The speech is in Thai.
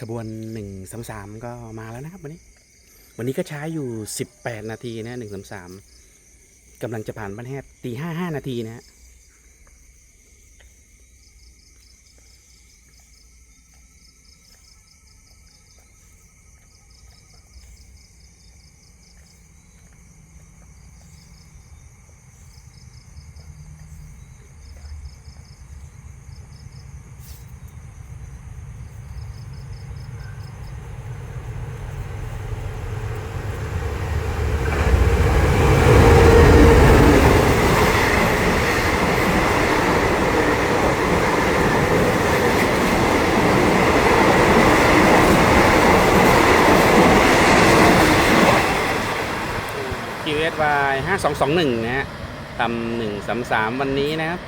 ขบวนหนึ่งสามสามก็มาแล้วนะครับวันนี้ วันนี้ก็ช้าอยู่สิบแปดนาทีนะหนึ่งสามสามกำลังจะผ่านบ้านแฮบตีห้าห้านาทีนะฮะ QSY 5221 นะฮะต่ำ133 วันนี้นะครับ